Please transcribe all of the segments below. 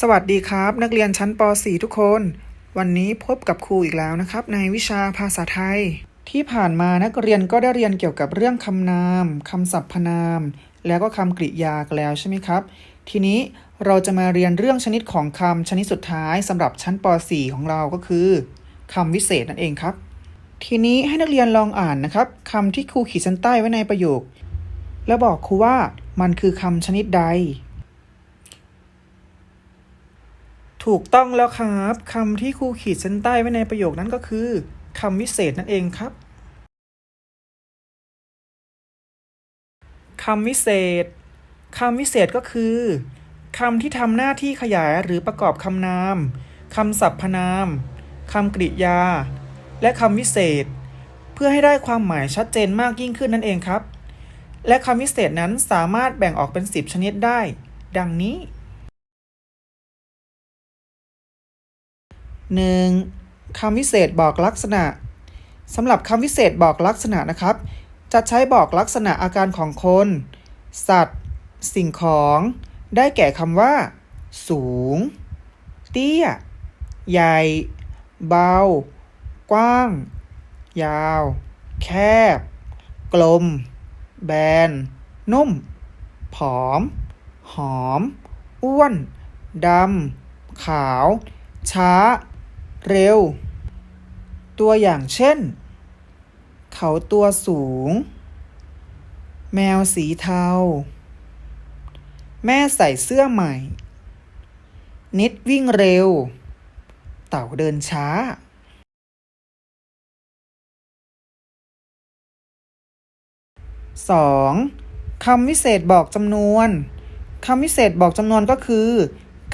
สวัสดีครับ นักเรียนชั้นป .4 ทุกคน วันนี้พบกับครูอีกแล้วนะครับ ในวิชาภาษาไทย ที่ผ่านมานักเรียนก็ได้เรียนเกี่ยวกับเรื่องคำนามคำสรรพนาม แล้วก็คำกริยากแล้วใช่ไหมครับ ทีนี้เราจะมาเรียนเรื่องชนิดของคำชนิดสุดท้ายสำหรับชั้นป .4 ของเราก็คือคำวิเศษนั่นเองครับ ทีนี้ให้นักเรียนลองอ่านนะครับคำที่ครูขีดเส้นใต้ไว้ในประโยค แล้วบอกครูว่ามันคือคำชนิดใด ถูกต้องแล้วครับคำที่ครูขีดเส้นใต้ไว้ในประโยคนั้นก็คือคำวิเศษนั่นเองครับคำวิเศษคำวิเศษก็คือคำที่ทำหน้าที่ขยายหรือประกอบคำนามคำสรรพนามคำกริยา และคำวิเศษ เพื่อให้ได้ความหมายชัดเจนมากยิ่งขึ้นนั่นเองครับ และคำวิเศษนั้นสามารถแบ่งออกเป็น 10 ชนิดได้ ดังนี้ 1. คำวิเศษบอกลักษณะสำหรับคำวิเศษบอกลักษณะนะครับ จะใช้บอกลักษณะอาการของคน สัตว์ สิ่งของ ได้แก่คำว่า สูง เตี้ย ใหญ่ เบา กว้าง ยาว แคบ กลม แบน นุ่ม ผอม หอม อ้วน ดำ ขาว ช้า เร็ว ตัวอย่างเช่น เขาตัวสูง แมวสีเทา แม่ใส่เสื้อใหม่ นิดวิ่งเร็ว เต่าเดินช้า 2. คำวิเศษบอกจำนวน คำวิเศษบอกจำนวนก็คือ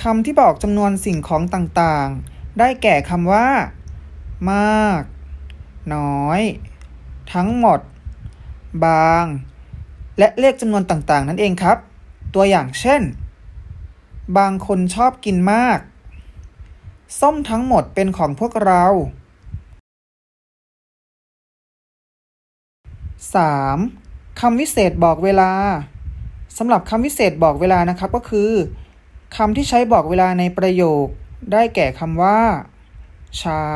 คำที่บอกจำนวนสิ่งของต่างๆ ได้แก่คำว่า มาก น้อย ทั้งหมด บาง และเลขจำนวนต่างๆ นั่นเองครับ ตัวอย่างเช่น บางคนชอบกินมาก ส้มทั้งหมดเป็นของพวกเรา 3. คำวิเศษบอกเวลาสำหรับคำวิเศษบอกเวลานะครับก็คือคำที่ใช้บอกเวลาในประโยค ได้แก่คำว่า เช้า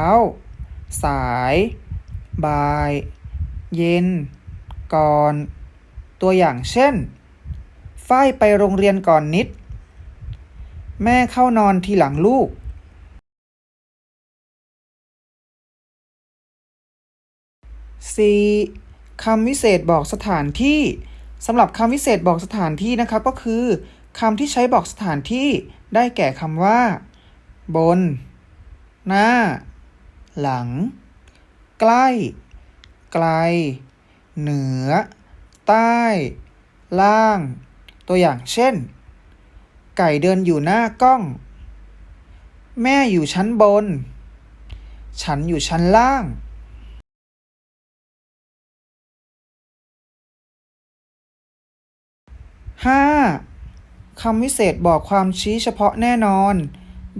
สาย บ่าย เย็น ก่อน ตัวอย่างเช่น ฝ้ายไปโรงเรียนก่อนนิด แม่เข้านอนทีหลังลูก 4. คำวิเศษบอกสถานที่สำหรับคำวิเศษบอกสถานที่นะครับก็คือคำที่ใช้บอกสถานที่ได้แก่คำว่า บน หน้า หลัง ใกล้ ไกล เหนือ ใต้ ล่าง ตัวอย่างเช่น ไก่เดินอยู่หน้ากล้อง แม่อยู่ชั้นบน ฉันอยู่ชั้นล่าง 5. คำวิเศษบอกความชี้เฉพาะแน่นอน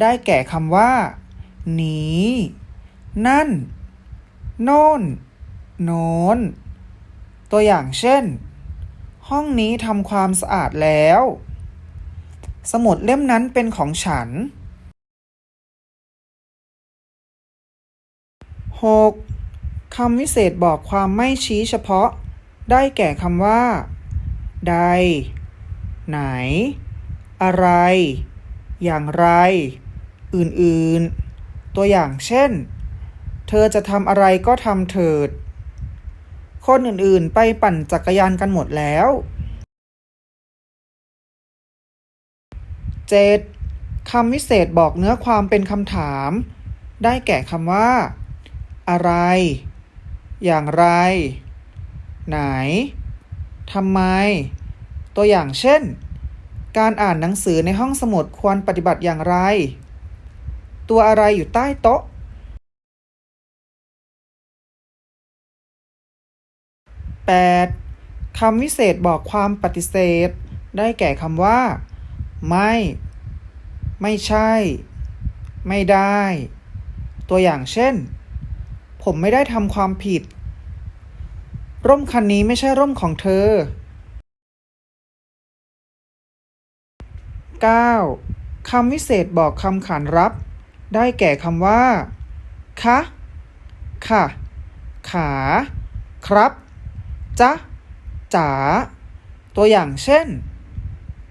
ได้แก่คำว่า หนี นั่น โน่น โน้น ตัวอย่างเช่น ห้องนี้ทำความสะอาดแล้ว สมุดเล่มนั้นเป็นของฉัน 6. คำวิเศษบอกความไม่ชี้เฉพาะ ได้แก่คำว่า ใด ไหน อะไร อย่างไร อื่นๆ ตัวอย่างเช่น เธอจะทำอะไรก็ทำเถิด คนอื่นๆ ไปปั่นจักรยานกันหมดแล้ว 7. คำวิเศษบอกเนื้อความเป็นคำถาม ได้แก่คำว่า อะไร อย่างไร ไหนทำไม ตัวอย่างเช่น การอ่านหนังสือในห้องสมุดควรปฏิบัติอย่างไร ตัวอะไรอยู่ใต้โต๊ะ 8. คำวิเศษบอกความปฏิเสธ ได้แก่คำว่า ไม่ ไม่ใช่ ไม่ได้ ตัวอย่างเช่น ผมไม่ได้ทำความผิด ร่มคันนี้ไม่ใช่ร่มของเธอ 9. คำวิเศษบอกคำขานรับ ได้แก่คำว่า คะ ค่ะ ขา ครับจ๊ะจ๋า ตัวอย่างเช่น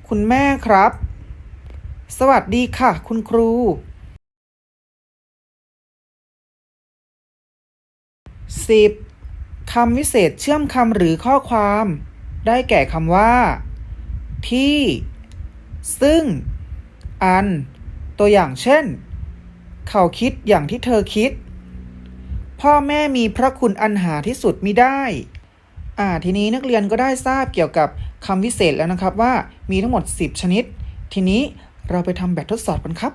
คุณแม่ครับ สวัสดีค่ะ คุณครู 10. คำวิเศษเชื่อมคำหรือข้อความ ได้แก่คำว่า ที่ ซึ่งอันตัวอย่างเช่น เขาคิดอย่างที่เธอคิด พ่อแม่มีพระคุณอันหาที่สุดมิได้ อ่าทีนี้นักเรียนก็ได้ทราบเกี่ยวกับคำวิเศษแล้วนะครับว่ามีทั้งหมด 10 ชนิด ทีนี้เราไปทำแบบทดสอบกันครับ